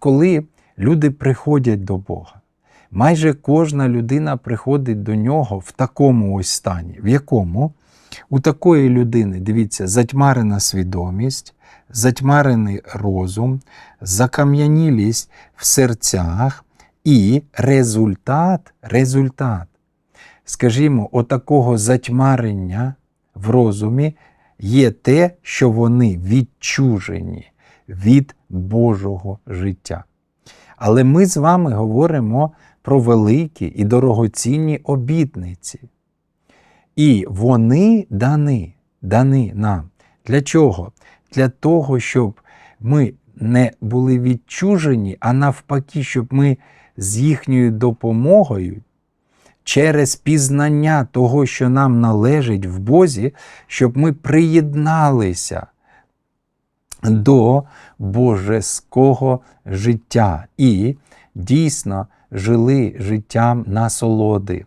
коли люди приходять до Бога, майже кожна людина приходить до нього в такому ось стані. В якому? У такої людини, дивіться, затьмарена свідомість, затьмарений розум, закам'янілість в серцях і результат, результат, скажімо, отакого затьмарення в розумі є те, що вони відчужені від Божого життя. Але ми з вами говоримо про великі і дорогоцінні обітниці. І вони дані, дані нам. Для чого? Для того, щоб ми не були відчужені, а навпаки, щоб ми з їхньою допомогою через пізнання того, що нам належить в Бозі, щоб ми приєдналися до божеського життя. І дійсно жили життям насолоди,